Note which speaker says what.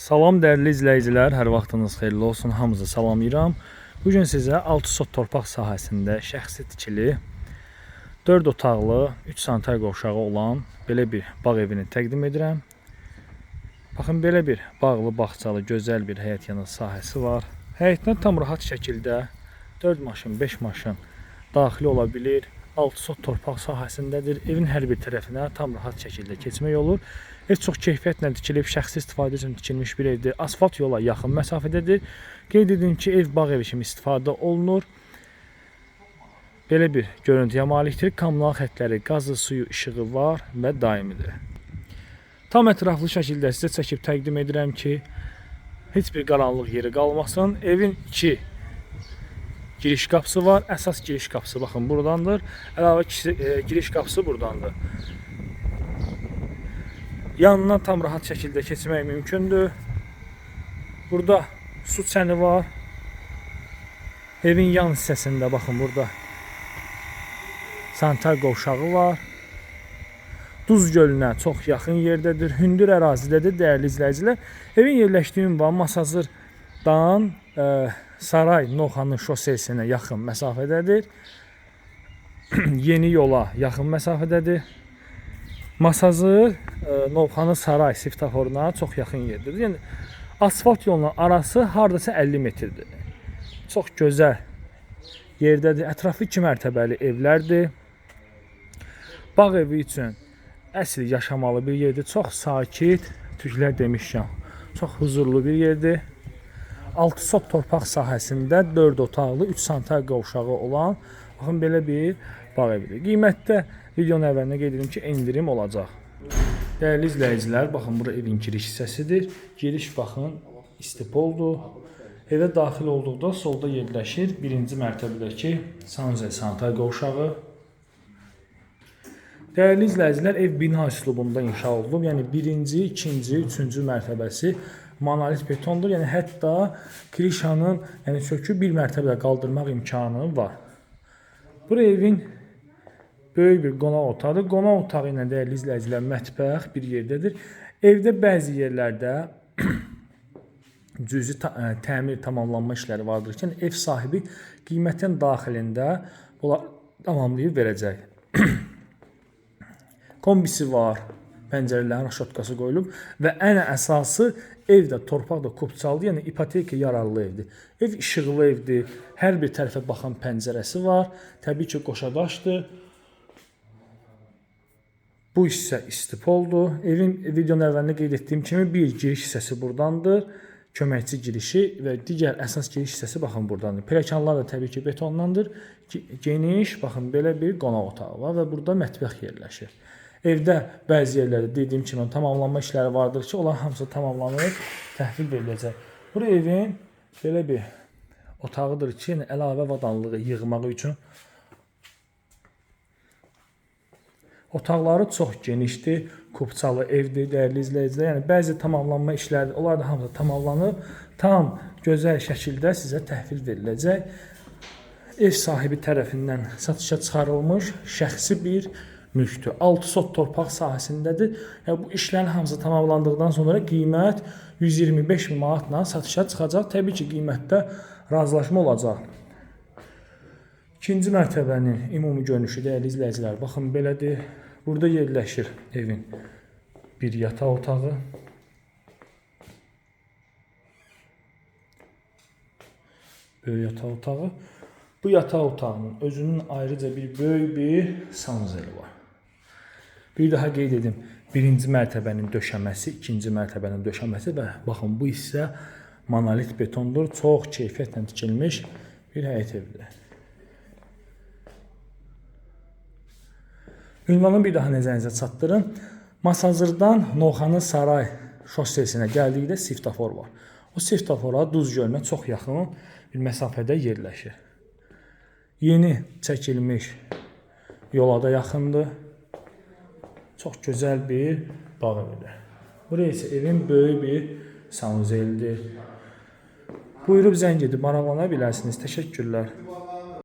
Speaker 1: Salam dəyərli izləyicilər, hər vaxtınız xeyirli olsun. Hamınızı salamlayıram. Bu gün sizə 6 sot torpaq sahəsində şəxsi tikili 4 otaqlı, 3 sanitar qovşağı olan belə bir bağ evini təqdim edirəm. Baxın belə bir bağlı, bağçalı, gözəl bir həyət yanı sahəsi var. Həyətinə tam rahat şəkildə 4 maşın, 5 maşın daxil ola bilir. 6 sot torpaq sahəsindədir. Evin hər bir tərəfinə tam rahat şəkildə keçmək olur. Ev çox keyfiyyətlə tikilib, şəxsi istifadə üçün tikilmiş bir evdir. Asfalt yola yaxın məsafədədir. Qeyd edim ki, ev bağ evi kimi istifadə olunur. Belə bir görüntüyə malikdir. Kommunal xəttləri, qazı, suyu, işığı var və daimidir. Tam ətraflı şəkildə sizə çəkib təqdim edirəm ki, heç bir qaranlıq yeri qalmasın. Evin iki giriş qapısı var. Əsas giriş qapısı baxın buradandır. Əlavə e, giriş qapısı buradandır. Yanından tam rahat şəkildə keçmək mümkündür. Burada su çəni var. Evin yan hissəsində baxın burada sanitar qovşağı var. Duz gölünə çox yaxın yerdədir. Hündür ərazidədir dəyərli izləyicilər. Evin yerləşdiyi ünvan Masazırdan e, Saray Novxanın şosesinə yaxın məsafədədir. Yeni yola yaxın məsafədədir. Masazır e, Novxanı Saray svetoforuna çox yaxın yerdədir. Yəni asfalt yolunun arası hardasa 50 metrdir. Çox gözəl yerdədir. Ətrafı 2 mərtəbəli evlərdir. Bağ evi üçün əsl yaşamalı bir yerdir. Çox sakit, türklər demişəm. Çox huzurlu bir yerdir. 6 sot torpaq sahəsində 4 otaqlı 3 sanitar qovşağı olan baxın belə bir bağ evidir. Qiymətdə videonun əvvəlinə qeyd edim ki, endirim olacaq. Dəyərli izləyicilər, baxın bura evin giriş hissəsidir. Giriş baxın istipoldur. Evə daxil olduqda solda yerləşir birinci mərtəbədəki sanuzel sanitar qovşağı. Dəyərli izləyicilər, ev bina üslubunda inşa olunub. Yəni birinci, ikinci, üçüncü mərtəbəsi monolit betondur. Yəni hətta krişanın, yəni söküb bir mərtəbədə qaldırmaq imkanı var. Bu evin böyük bir qonaq otağıdır. Qonaq otağı ilə dəyərli izləyicilər mətbəx bir yerdədir. Evdə bəzi yerlərdə cüzi ə, təmir tamamlanma işləri vardır ki, yəni ev sahibi qiymətin daxilində bunlar tamamlayıb verəcək. Kombisi var, pəncərələrin raşotkası qoyulub və ən əsası evdə torpaq da kupçalıdır, yəni ipoteka yararlı evdir. Ev işıqlı evdir, hər bir tərəfə baxan pəncərəsi var, təbii ki, qoşadaşdır. Bu hissə istipoldur. Evin videonun əvvəlində qeyd etdiyim kimi bir giriş hissəsi burdandır. Köməkçi girişi və digər əsas giriş hissəsi baxın burdandır. Pilləkənlər də təbii ki, betondandır. Ge- Geniş, baxın belə bir qonaq otağı var və burada mətbəx yerləşir. Evdə bəzi yerlərdə dediyim kimi tamamlanma işləri vardır ki, onlar hamısı tamamlanıb təhvil veriləcək. Bu evin belə bir otağıdır ki, yəni əlavə avadanlığı yığmağı üçün Otaqları çox genişdir, kupçalı evdir, dəyərli izləyicilər. Yəni bəzi tamamlanma işləri, onlar da hamısı tamamlanıb, tam gözəl şəkildə sizə təhvil veriləcək. Ev sahibi tərəfindən satışa çıxarılmış şəxsi bir mülkdür. 6 sot torpaq sahəsindədir. Yəni bu işlərin hamısı tamamlandıqdan sonra qiymət 125 min manatla satışa çıxacaq. Təbii ki, qiymətdə razılaşma olacaq. İkinci mərtəbənin ümumi görünüşü dəyərli izləyicilər, baxın belədir. Burada yerləşir evin bir yataq otağı. Böyük yataq otağı. Bu yataq otağının özünün ayrıca bir böyük bir sanuzeli var. Bir daha qeyd edim. Birinci mərtəbənin döşəməsi, ikinci mərtəbənin döşəməsi və baxın bu hissə monolit betondur. Çox keyfiyyətlə tikilmiş bir həyət evidir. Ünvanı bir daha nəzərinizə çatdırım. Masazırdan Novxanı Saray şossesinə gəldikdə svetofor var. O svetofora Duz gölünə çox yaxın bir məsafədə yerləşir. Yeni çəkilmiş yola da yaxındır. Çox gözəl bir bağ evidir. Buraya isə evin böyük bir sanuzelidir. Buyurub zəng edib maraqlana bilərsiniz. Təşəkkürlər.